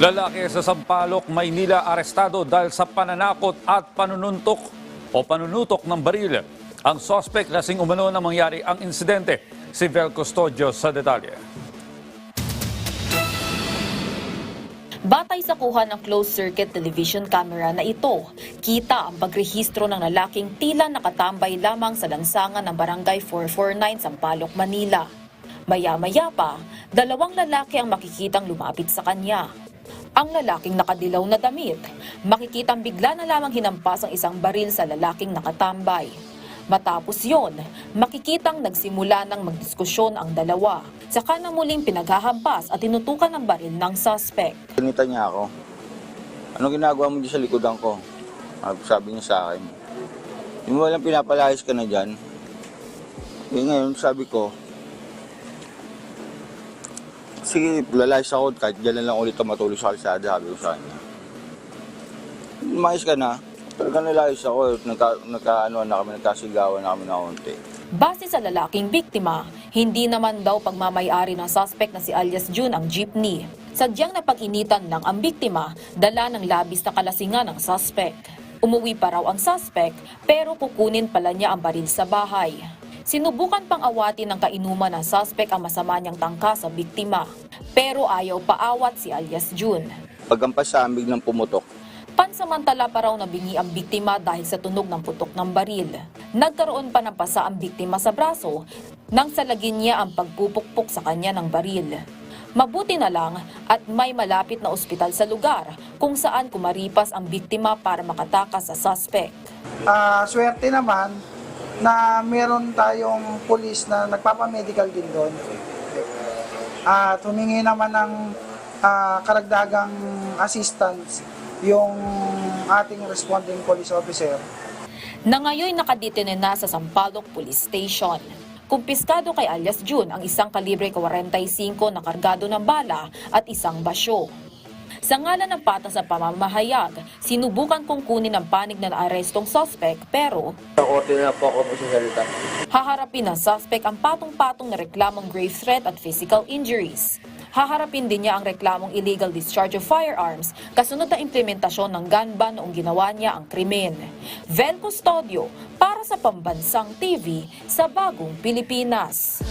Lalaki sa Sampaloc, Maynila arestado dahil sa pananakot at panununtok o panunutok ng baril. Ang suspect lasing umano na mangyari ang insidente. Si Vel Custodio sa detalye. Batay sa kuha ng closed-circuit television camera na ito, kita ang pagrehistro ng lalaking tila nakatambay lamang sa lansangan ng Barangay 449 Sampaloc, Manila. Maya-maya pa, dalawang lalaki ang makikitang lumapit sa kanya. Ang lalaking nakadilaw na damit, makikitang bigla na lamang hinampas ang isang baril sa lalaking nakatambay. Matapos yon, makikitang nagsimula ng magdiskusyon ang dalawa. Saka na muling pinaghahampas at tinutukan ng baril ng suspect. Pinita niya ako. Ano ginagawa mo dyan sa likodan ko? Ah, Sabi niya sa akin. Yung walang pinapalayas ka na dyan. Eh ngayon, sabi ko, sige, lalayas ako kahit dyan lang ulit matulog sa kalsada, sabi ko sa kanya. Umayos ka na. Talaga nalayas ako, nagka, nagka, ano, na kami, nagkasigawan na kami na konti. Base sa lalaking biktima, hindi naman daw pagmamayari ng suspect na si alias June ang jeepney. Sadyang napag-initan lang ang biktima, dala ng labis na kalasingan ng suspect. Umuwi pa raw ang suspect, pero kukunin pala niya ang baril sa bahay. Sinubukan pang awatin ng kainuman ng suspect ang masama niyang tangka sa biktima. Pero ayaw paawat si alias June. Pagkampas sa amig ng pumutok, Pansamantala pa raw nabingi ang biktima dahil sa tunog ng putok ng baril. Nagkaroon pa ng pasa ang biktima sa braso nang salagin niya ang pagpupukpok sa kanya ng baril. Mabuti na lang at may malapit na ospital sa lugar kung saan kumaripas ang biktima para makatakas sa suspect. Ah, swerte naman na meron tayong pulis na nagpapamedical din doon. At humingi naman ng ah, karagdagang assistance yung ating responding police officer. na ngayon nakadetene na sa Sampaloc Police Station. Kumpiskado kay alias June ang isang kalibre 45 na kargado ng bala at isang basyo. Sa ngalan ng patas sa pamamahayag, sinubukan kong kunin ang panig na naarestong suspect pero Sa korte na po ako po sa salita. haharapin ng suspect ang patong-patong na reklamong grave threat at physical injuries. Haharapin din niya ang reklamong illegal discharge of firearms kasunod na implementasyon ng gun ban noong ginawa niya ang krimen. Vel Custodio para sa Pambansang TV sa Bagong Pilipinas.